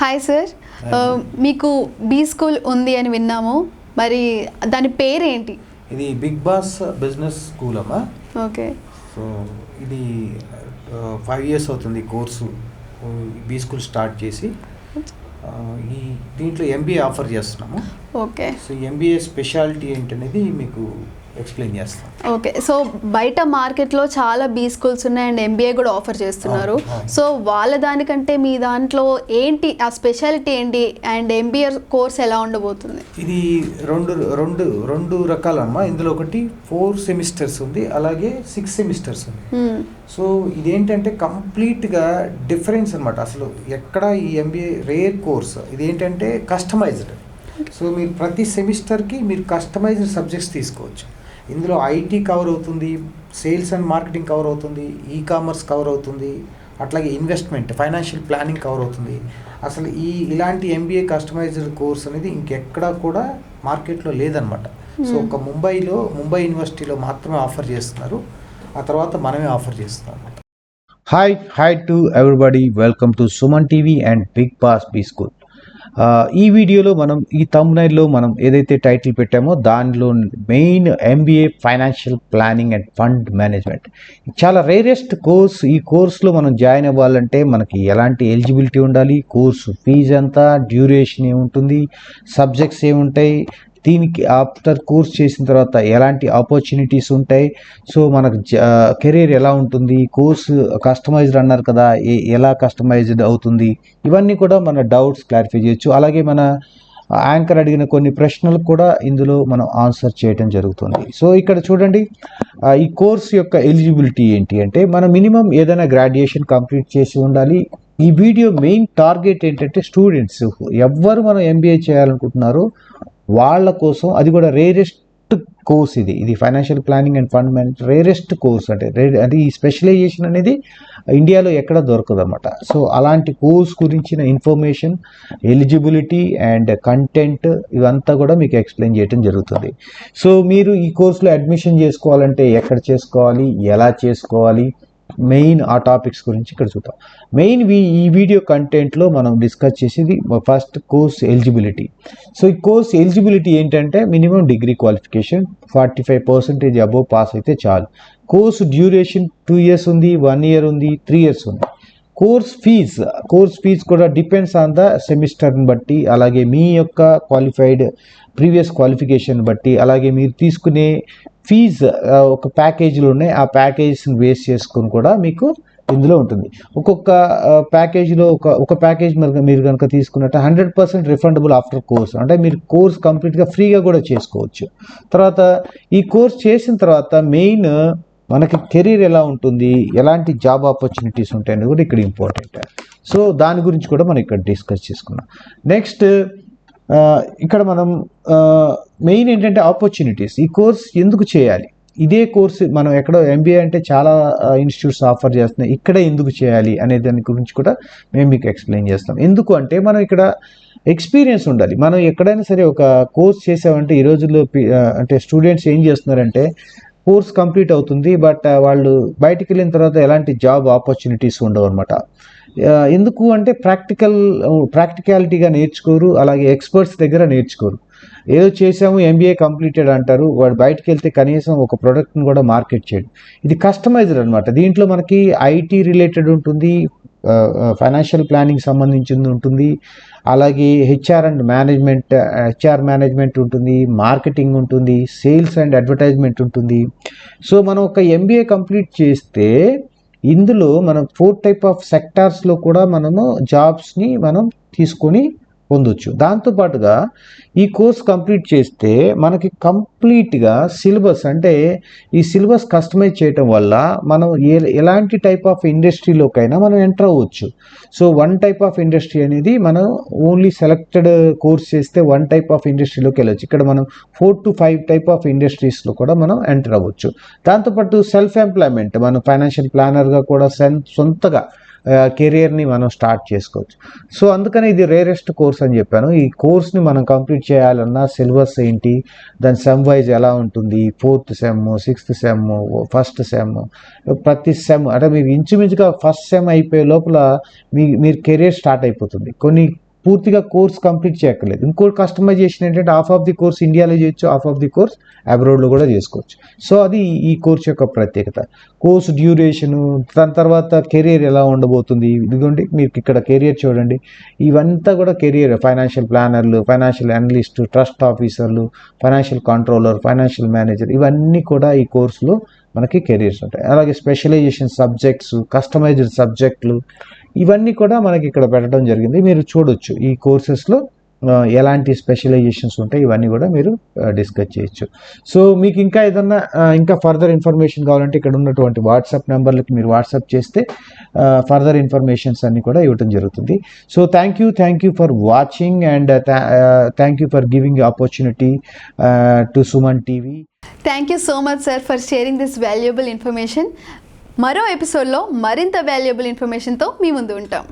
Hi sir మీకు B school ఉంది అని విన్నాము. మరి దాని పేరేంటి? ఇది బిగ్ బాస్ బిజినెస్ స్కూల్ అమ్మా. ఓకే. సో ఇది ఫైవ్ ఇయర్స్ అవుతుంది కోర్సు. బీ స్కూల్ స్టార్ట్ చేసి ఆ, ఈ దీంట్లో ఎంబీఏ ఆఫర్ చేస్తున్నాము. ఓకే. సో ఎంబీఏ స్పెషాలిటీ ఏంటనేది మీకు ఎక్స్ప్లెయిన్ చేస్తాం ఓకే సో బయట మార్కెట్లో చాలా బీ స్కూల్స్ ఉన్నాయి అండ్ ఎంబీఏ కూడా ఆఫర్ చేస్తున్నారు. సో వాళ్ళ దానికంటే మీ దాంట్లో ఏంటి ఆ స్పెషాలిటీ ఏంటి అండ్ ఎంబీఏ కోర్స్ ఎలా ఉండబోతుంది? ఇది రెండు రెండు రెండు రకాలమ్మా ఇందులో ఒకటి ఫోర్ సెమిస్టర్స్ ఉంది అలాగే సిక్స్ సెమిస్టర్స్ ఉంది. Hmm. సో ఇదేంటంటే కంప్లీట్గా డిఫరెన్స్ అనమాట అసలు ఎక్కడ ఈ ఎంబీఏ రేర్ కోర్స్ ఇదేంటంటే కస్టమైజ్డ్ సో మీరు ప్రతి సెమిస్టర్కి మీరు కస్టమైజ్డ్ సబ్జెక్ట్స్ తీసుకోవచ్చు. ఇందులో ఐటీ కవర్ అవుతుంది సేల్స్ అండ్ మార్కెటింగ్ కవర్ అవుతుంది ఈ కామర్స్ కవర్ అవుతుంది అట్లాగే ఇన్వెస్ట్మెంట్ ఫైనాన్షియల్ ప్లానింగ్ కవర్ అవుతుంది. అసలు ఈ ఇలాంటి ఎంబీఏ కస్టమైజ్డ్ కోర్స్ అనేది ఇంకెక్కడా కూడా మార్కెట్లో లేదనమాట. So Hmm. ఒక ముంబైలో ముంబై యూనివర్సిటీలో మాత్రమే ఆఫర్ చేస్తున్నారు. ఆ తర్వాత మనమే ఆఫర్ చేస్తున్నాం అన్నమాట. Hi hi to everybody welcome to Suman TV and big boss B school ఈ వీడియోలో మనం ఈ తమ్నైల్లో మనం ఏదైతే టైటిల్ పెట్టామో దానిలో main MBA financial planning and fund management చాలా రేరెస్ట్ కోర్స్ ఈ కోర్సులో మనం జాయిన్ అవ్వాలంటే మనకి ఎలాంటి ఎలిజిబిలిటీ ఉండాలి కోర్సు ఫీజు ఎంత డ్యూరేషన్ ఏముంటుంది సబ్జెక్ట్స్ ఏముంటాయి దీనికి ఆఫ్టర్ కోర్స్ చేసిన తర్వాత ఎలాంటి ఆపర్చునిటీస్ ఉంటాయి? సో మనకు కెరీర్ ఎలా ఉంటుంది? కోర్సు కస్టమైజ్డ్ అన్నారు కదా ఏ- ఎలా కస్టమైజ్డ్ అవుతుంది? ఇవన్నీ కూడా మన డౌట్స్ క్లారిఫై చేయొచ్చు. అలాగే మన యాంకర్ అడిగిన కొన్ని ప్రశ్నలకు కూడా ఇందులో మనం ఆన్సర్ చేయడం జరుగుతుంది. సో ఇక్కడ చూడండి ఈ కోర్స్ యొక్క ఎలిజిబిలిటీ ఏంటి అంటే మనం మినిమం ఏదైనా గ్రాడ్యుయేషన్ కంప్లీట్ చేసి ఉండాలి. ఈ వీడియో మెయిన్ టార్గెట్ ఏంటంటే స్టూడెంట్స్ ఎవ్వరు మనం ఎంబీఏ చేయాలనుకుంటున్నారో వాళ్ళ కోసం అది కూడా రేరెస్ట్ కోర్స్ ఇది. ఇది financial planning and fund manage rarest course అంటే రే- అంటే ఈ స్పెషలైజేషన్ అనేది ఇండియాలో ఎక్కడ దొరకదు అనమాట సో అలాంటి కోర్స్ గురించిన ఇన్ఫర్మేషన్ ఎలిజిబిలిటీ అండ్ కంటెంట్ ఇవంతా కూడా మీకు ఎక్స్ప్లెయిన్ చేయడం జరుగుతుంది. సో మీరు ఈ కోర్సులో అడ్మిషన్ చేసుకోవాలంటే ఎక్కడ చేసుకోవాలి ఎలా చేసుకోవాలి మెయిన్ ఆ టాపిక్స్ గురించి ఇక్కడ చూద్దాం. మెయిన్ ఈ వీడియో కంటెంట్లో మనం డిస్కస్ చేసేది ఫస్ట్ కోర్స్ ఎలిజిబిలిటీ. సో ఈ కోర్స్ ఎలిజిబిలిటీ ఏంటంటే minimum degree qualification forty five percentage above pass అయితే చాలు. కోర్సు డ్యూరేషన్ టూ ఇయర్స్ ఉంది వన్ ఇయర్ ఉంది త్రీ ఇయర్స్ ఉంది. కోర్స్ ఫీజ్ కోర్స్ ఫీజ్ కూడా డిపెండ్స్ ఆన్ ద సెమిస్టర్ని బట్టి అలాగే మీ యొక్క క్వాలిఫైడ్ ప్రీవియస్ క్వాలిఫికేషన్ బట్టి అలాగే మీరు తీసుకునే ఫీజ్ ఒక ప్యాకేజీలు ఉన్నాయి ఆ ప్యాకేజెస్ని బేస్ చేసుకొని కూడా మీకు ఇందులో ఉంటుంది. ఒక్కొక్క ప్యాకేజీలో ఒక ఒక ప్యాకేజ్ మీరు కనుక తీసుకున్నట్టు hundred percent refundable after course. అంటే మీరు కోర్స్ కంప్లీట్గా ఫ్రీగా కూడా చేసుకోవచ్చు. తర్వాత ఈ కోర్స్ చేసిన తర్వాత మెయిన్ మనకి కెరీర్ ఎలా ఉంటుంది ఎలాంటి జాబ్ ఆపర్చునిటీస్ ఉంటాయి కూడా ఇక్కడ ఇంపార్టెంట్. సో దాని గురించి కూడా మనం ఇక్కడ డిస్కస్ చేసుకున్నాం. నెక్స్ట్ ఇక్కడ మనం మెయిన్ ఏంటంటే ఆపర్చునిటీస్ ఈ కోర్స్ ఎందుకు చేయాలి? ఇదే కోర్స్ మనం ఎక్కడో ఎంబీఏ అంటే చాలా ఇన్స్టిట్యూట్స్ ఆఫర్ చేస్తున్నాయి. ఇక్కడే ఎందుకు చేయాలి అనే దాని గురించి కూడా మేము మీకు ఎక్స్ప్లెయిన్ చేస్తాం. ఎందుకు అంటే మనం ఇక్కడ ఎక్స్పీరియన్స్ ఉండాలి. మనం ఎక్కడైనా సరే ఒక కోర్స్ చేసామంటే ఈ రోజుల్లో పి- అంటే స్టూడెంట్స్ ఏం చేస్తున్నారంటే కోర్స్ కంప్లీట్ అవుతుంది బట్ వాళ్ళు బయటికి వెళ్ళిన తర్వాత ఎలాంటి జాబ్ ఆపర్చునిటీస్ ఉండవు అనమాట ఎందుకు అంటే ప్రాక్టికల్ ప్రాక్టికాలిటీగా నేర్చుకోరు అలాగే ఎక్స్పర్ట్స్ దగ్గర నేర్చుకోరు. ఏదో చేసాము ఎంబీఏ కంప్లీటెడ్ అంటారు వాడు బయటకు వెళ్తే కనీసం ఒక ప్రోడక్ట్ని కూడా మార్కెట్ చేయడు. ఇది కస్టమైజ్డ్ అనమాట దీంట్లో మనకి ఐటీ రిలేటెడ్ ఉంటుంది ఫైనాన్షియల్ ప్లానింగ్ సంబంధించింది ఉంటుంది అలాగే HR and management HR management ఉంటుంది మార్కెటింగ్ ఉంటుంది సేల్స్ అండ్ అడ్వర్టైజ్మెంట్ ఉంటుంది. సో మనం ఒక ఎంబీఏ కంప్లీట్ చేస్తే ఇందులో మనం ఫోర్ టైప్ ఆఫ్ సెక్టార్స్లో కూడా మనము జాబ్స్ని మనం తీసుకొని పొందొచ్చు. దాంతోపాటుగా ఈ కోర్స్ కంప్లీట్ చేస్తే మనకి కంప్లీట్గా సిలబస్ అంటే ఈ సిలబస్ కస్టమైజ్ చేయటం వల్ల మనం ఏ ఎలాంటి టైప్ ఆఫ్ ఇండస్ట్రీలోకైనా మనం ఎంటర్ అవ్వచ్చు. So one type of industry అనేది మనం ఓన్లీ సెలెక్టెడ్ కోర్స్ చేస్తే వన్ టైప్ ఆఫ్ ఇండస్ట్రీలోకి వెళ్ళొచ్చు. ఇక్కడ మనం four to five type of ఇండస్ట్రీస్లో కూడా మనం ఎంటర్ అవ్వచ్చు. దాంతోపాటు సెల్ఫ్ ఎంప్లాయ్మెంట్. మనం ఫైనాన్షియల్ ప్లానర్గా కూడా సొంతగా కెరియర్ని మనం స్టార్ట్ చేసుకోవచ్చు. సో అందుకని ఇది రేరెస్ట్ కోర్స్ అని చెప్పాను. ఈ కోర్స్ని మనం కంప్లీట్ చేయాలన్నా సిలబస్ ఏంటి దాని సెమ్ వైజ్ ఎలా ఉంటుంది fourth sem sixth sem first sem ప్రతి సెమ్ అంటే మీరు ఇంచుమించుగా ఫస్ట్ సెమ్ అయిపోయే లోపల మీ మీరు కెరియర్ స్టార్ట్ అయిపోతుంది. కొన్ని పూర్తిగా కోర్స్ కంప్లీట్ చేయక్కర్లేదు. ఇంకో కస్టమైజేషన్ ఏంటంటే హాఫ్ ఆఫ్ ది కోర్స్ ఇండియాలో చేయొచ్చు హాఫ్ ఆఫ్ ది కోర్స్ అబ్రాడ్లో కూడా చేసుకోవచ్చు. సో అది ఈ కోర్స్ యొక్క ప్రత్యేకత. కోర్స్ డ్యూరేషను దాని తర్వాత కెరియర్ ఎలా ఉండబోతుంది ఇదిగోండి మీకు ఇక్కడ కెరియర్ చూడండి. ఇవంతా కూడా కెరియర్ ఫైనాన్షియల్ ప్లానర్లు ఫైనాన్షియల్ అనలిస్టు ట్రస్ట్ ఆఫీసర్లు ఫైనాన్షియల్ కంట్రోలర్ ఫైనాన్షియల్ మేనేజర్ ఇవన్నీ కూడా ఈ కోర్సులో మనకి కెరీర్స్ ఉంటాయి. అలాగే స్పెషలైజేషన్ సబ్జెక్ట్స్ కస్టమైజ్డ్ సబ్జెక్టులు ఇవన్నీ కూడా మనకి ఇక్కడ పెట్టడం జరిగింది. మీరు చూడొచ్చు ఈ కోర్సెస్లో ఎలాంటి స్పెషలైజేషన్స్ ఉంటాయి ఇవన్నీ కూడా మీరు డిస్కస్ చేయొచ్చు. సో మీకు ఇంకా ఏదన్నా ఇంకా ఫర్దర్ ఇన్ఫర్మేషన్ కావాలంటే ఇక్కడ ఉన్నటువంటి వాట్సాప్ నెంబర్లకి మీరు వాట్సాప్ చేస్తే ఫర్దర్ ఇన్ఫర్మేషన్స్ అన్నీ కూడా ఇవ్వటం జరుగుతుంది. So thank you thank you for watching and thank you for giving opportunity to Suman TV thank you so much sir for sharing this valuable information మరో ఎపిసోడ్లో మరింత వాల్యుబుల్ ఇన్ఫర్మేషన్తో మీ ముందు ఉంటాం.